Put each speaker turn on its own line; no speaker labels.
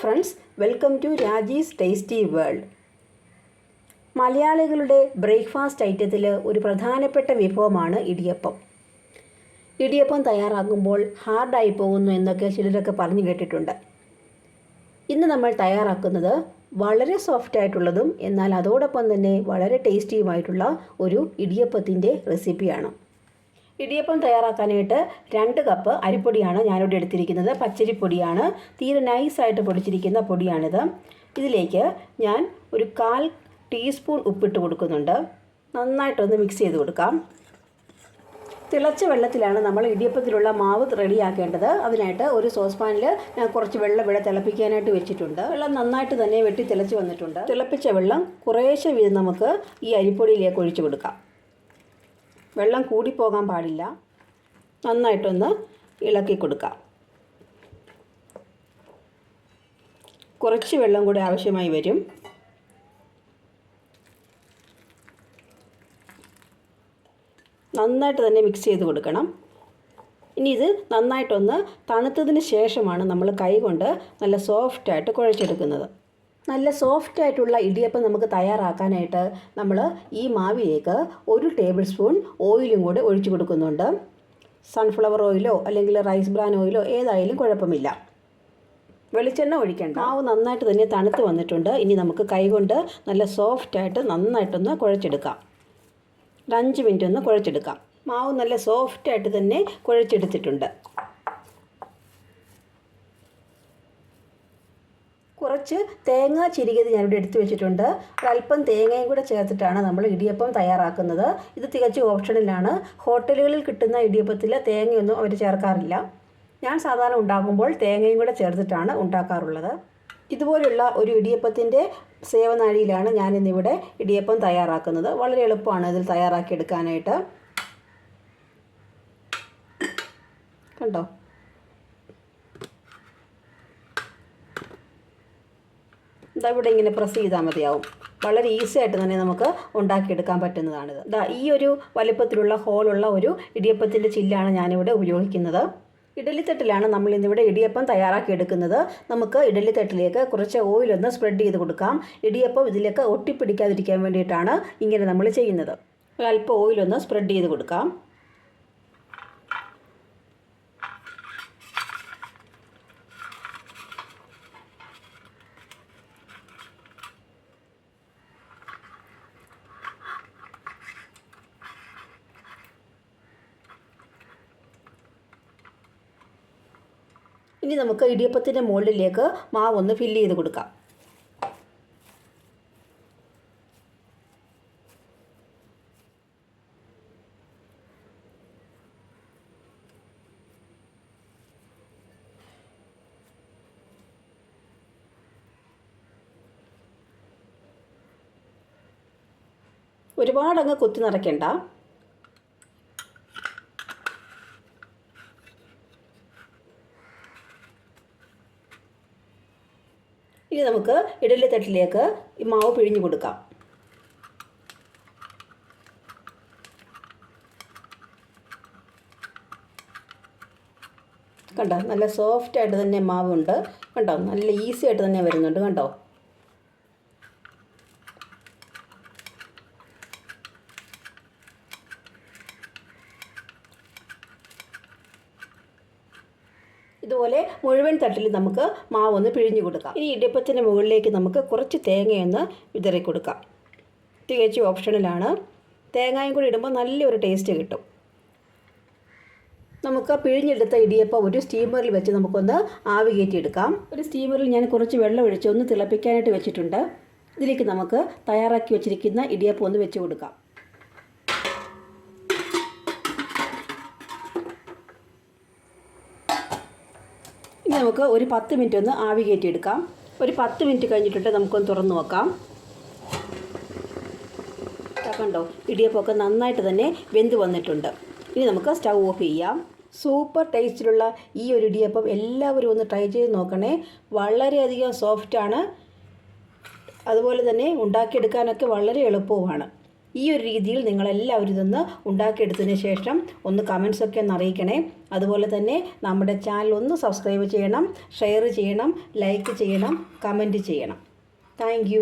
Friends welcome to Raji's tasty world മലയാളികളുടെ breakfast ഐറ്റത്തിൽ ഒരു പ്രധാനപ്പെട്ട വിഭവമാണ് ഇടിയപ്പം. ഇടിയപ്പം തയ്യാറാക്കുമ്പോൾ ഹാർഡായി പോകുന്നു എന്നൊക്കെ ചിലരൊക്കെ പറഞ്ഞു കേട്ടിട്ടുണ്ട്. ഇന്ന് നമ്മൾ തയ്യാറാക്കുന്നത് വളരെ സോഫ്റ്റ് ആയിട്ടുള്ളതും എന്നാൽ അതോടൊപ്പം തന്നെ വളരെ ടേസ്റ്റിയുമായിട്ടുള്ള ഒരു ഇടിയപ്പത്തിന്റെ റെസിപ്പിയാണ് ഇടിയപ്പം തയ്യാറാക്കാനായിട്ട് രണ്ട് കപ്പ് അരിപ്പൊടിയാണ് ഞാനിവിടെ എടുത്തിരിക്കുന്നത്. പച്ചരിപ്പൊടിയാണ് തീരെ നൈസായിട്ട് പൊടിച്ചിരിക്കുന്ന പൊടിയാണിത്. ഇതിലേക്ക് ഞാൻ ഒരു കാൽ ടീസ്പൂൺ ഉപ്പിട്ട് കൊടുക്കുന്നുണ്ട്. നന്നായിട്ടൊന്ന് മിക്സ് ചെയ്ത് കൊടുക്കാം. തിളച്ച വെള്ളത്തിലാണ് നമ്മൾ ഇടിയപ്പത്തിലുള്ള മാവ് റെഡിയാക്കേണ്ടത്. അതിനായിട്ട് ഒരു സോസ് പാനിൽ ഞാൻ കുറച്ച് വെള്ളം ഇവിടെ തിളപ്പിക്കാനായിട്ട് വെച്ചിട്ടുണ്ട്. വെള്ളം നന്നായിട്ട് തന്നെ വെട്ടി തിളച്ച് വന്നിട്ടുണ്ട്. തിളപ്പിച്ച വെള്ളം കുറേശ്ശെ വീതം നമുക്ക് ഈ അരിപ്പൊടിയിലേക്ക് ഒഴിച്ചു കൊടുക്കാം. വെള്ളം കൂടിപ്പോകാൻ പാടില്ല. നന്നായിട്ടൊന്ന് ഇളക്കി കൊടുക്കാം. കുറച്ച് വെള്ളം കൂടി ആവശ്യമായി വരും. നന്നായിട്ട് തന്നെ മിക്സ് ചെയ്ത് കൊടുക്കണം. ഇനി ഇത് നന്നായിട്ടൊന്ന് തണുത്തതിന് ശേഷമാണ് നമ്മൾ കൈ കൊണ്ട് നല്ല സോഫ്റ്റായിട്ട് കുഴച്ചെടുക്കുന്നത്. നല്ല സോഫ്റ്റ് ആയിട്ടുള്ള ഇടിയപ്പം നമുക്ക് തയ്യാറാക്കാനായിട്ട് നമ്മൾ ഈ മാവിലേക്ക് ഒരു ടേബിൾ സ്പൂൺ ഓയിലും കൂടെ ഒഴിച്ചു കൊടുക്കുന്നുണ്ട്. സൺഫ്ലവർ ഓയിലോ അല്ലെങ്കിൽ റൈസ് ബ്രാൻ ഓയിലോ ഏതായാലും കുഴപ്പമില്ല. വെളിച്ചെണ്ണ ഒഴിക്കേണ്ട. മാവ് നന്നായിട്ട് തന്നെ തണുത്ത് വന്നിട്ടുണ്ട്. ഇനി നമുക്ക് കൈകൊണ്ട് നല്ല സോഫ്റ്റായിട്ട് നന്നായിട്ടൊന്ന് കുഴച്ചെടുക്കാം. ഒരു അഞ്ച് മിനിറ്റ് ഒന്ന് കുഴച്ചെടുക്കാം. മാവ് നല്ല സോഫ്റ്റായിട്ട് തന്നെ കുഴച്ചെടുത്തിട്ടുണ്ട്. കുറച്ച് തേങ്ങ ചിരികത് ഞാനിവിടെ എടുത്തു വെച്ചിട്ടുണ്ട്. ഒരല്പം തേങ്ങയും കൂടെ ചേർത്തിട്ടാണ് നമ്മൾ ഇടിയപ്പം തയ്യാറാക്കുന്നത്. ഇത് തികച്ചും ഓപ്ഷനിലാണ് ഹോട്ടലുകളിൽ കിട്ടുന്ന ഇടിയപ്പത്തിൽ തേങ്ങയൊന്നും അവർ ചേർക്കാറില്ല. ഞാൻ സാധാരണ ഉണ്ടാക്കുമ്പോൾ തേങ്ങയും കൂടെ ചേർത്തിട്ടാണ് ഉണ്ടാക്കാറുള്ളത്. ഇതുപോലുള്ള ഒരു ഇടിയപ്പത്തിന്റെ സേവനാഴിയിലാണ് ഞാൻ ഇന്നിവിടെ ഇടിയപ്പം തയ്യാറാക്കുന്നത്. വളരെ എളുപ്പമാണ് ഇതിൽ തയ്യാറാക്കിയെടുക്കാനായിട്ട് കണ്ടോ? ഇതാ ഇവിടെ ഇങ്ങനെ പ്രസ് ചെയ്താൽ മതിയാവും. വളരെ ഈസി ആയിട്ട് തന്നെ നമുക്ക് ഉണ്ടാക്കിയെടുക്കാൻ പറ്റുന്നതാണിത് ദാ ഈ ഒരു വലിപ്പത്തിലുള്ള ഹോളുള്ള ഒരു ഇടിയപ്പത്തിന്റെ ചില്ലാണ് ഞാനിവിടെ ഉപയോഗിക്കുന്നത്. ഇഡലിത്തട്ടിലാണ് നമ്മൾ ഇന്നിവിടെ ഇടിയപ്പം തയ്യാറാക്കി എടുക്കുന്നത്. നമുക്ക് ഇഡലിത്തട്ടിലേക്ക് കുറച്ച് ഓയിലൊന്ന് സ്പ്രെഡ് ചെയ്ത് കൊടുക്കാം. ഇടിയപ്പം ഇതിലേക്ക് ഒട്ടിപ്പിടിക്കാതിരിക്കാൻ വേണ്ടിയിട്ടാണ് ഇങ്ങനെ നമ്മൾ ചെയ്യുന്നത്. അല്പം ഓയിലൊന്ന് സ്പ്രെഡ് ചെയ്ത് കൊടുക്കാം. ഇനി നമുക്ക് ഇടിയപ്പത്തിന്റെ മുകളിലേക്ക് മാവ് ഒന്ന് ഫില്ല് ചെയ്ത് കൊടുക്കാം. ഒരുപാടങ്ങ് കുത്തി നിറയ്ക്കണ്ട. ഇനി നമുക്ക് ഇഡലി തട്ടിലേക്ക് ഈ മാവ് പിഴിഞ്ഞു കൊടുക്കാം. കണ്ടോ? നല്ല സോഫ്റ്റ് ആയിട്ട് തന്നെ മാവുണ്ട്. കണ്ടോ? നല്ല ഈസി ആയിട്ട് തന്നെ വരുന്നുണ്ട്. കണ്ടോ? ഇതുപോലെ മുഴുവൻ തട്ടിൽ നമുക്ക് മാവ് ഒന്ന് പിഴിഞ്ഞു കൊടുക്കാം. ഇനി ഇടിയപ്പത്തിന് മുകളിലേക്ക് നമുക്ക് കുറച്ച് തേങ്ങയൊന്ന് വിതറി കൊടുക്കാം തികച്ചും ഓപ്ഷണലാണ്. തേങ്ങയും കൂടി ഇടുമ്പോൾ നല്ലൊരു ടേസ്റ്റ് കിട്ടും. നമുക്ക് പിഴിഞ്ഞെടുത്ത ഇടിയപ്പം ഒരു സ്റ്റീമറിൽ വെച്ച് നമുക്കൊന്ന് ആവി കയറ്റിയെടുക്കാം. ഒരു സ്റ്റീമറിൽ ഞാൻ കുറച്ച് വെള്ളം ഒഴിച്ച് ഒന്ന് തിളപ്പിക്കാനായിട്ട് വെച്ചിട്ടുണ്ട്. ഇതിലേക്ക് നമുക്ക് തയ്യാറാക്കി വെച്ചിരിക്കുന്ന ഇടിയപ്പം ഒന്ന് വെച്ച് കൊടുക്കാം. നമുക്ക് ഒരു പത്ത് മിനിറ്റ് ഒന്ന് ആവി കയറ്റിയെടുക്കാം. ഒരു പത്ത് മിനിറ്റ് കഴിഞ്ഞിട്ടുണ്ട് നമുക്കൊന്ന് തുറന്നു നോക്കാം. കണ്ടോ ഇടിയപ്പമൊക്കെ നന്നായിട്ട് തന്നെ വെന്ത് വന്നിട്ടുണ്ട്. ഇനി നമുക്ക് സ്റ്റൗ ഓഫ് ചെയ്യാം. സൂപ്പർ ടേസ്റ്റിലുള്ള ഈ ഒരു ഇടിയപ്പം എല്ലാവരും ഒന്ന് ട്രൈ ചെയ്ത് നോക്കണേ. വളരെയധികം സോഫ്റ്റാണ്. അതുപോലെ തന്നെ ഉണ്ടാക്കിയെടുക്കാനൊക്കെ വളരെ എളുപ്പവുമാണ്. ഈ ഒരു രീതിയിൽ നിങ്ങളെല്ലാവരും ഇതൊന്ന് ഉണ്ടാക്കിയെടുത്തതിന് ശേഷം ഒന്ന് കമൻസൊക്കെ ഒന്ന് അറിയിക്കണേ. അതുപോലെ തന്നെ നമ്മുടെ ചാനൽ ഒന്ന് സബ്സ്ക്രൈബ് ചെയ്യണം ഷെയർ ചെയ്യണം ലൈക്ക് ചെയ്യണം കമന്റ് ചെയ്യണം. താങ്ക്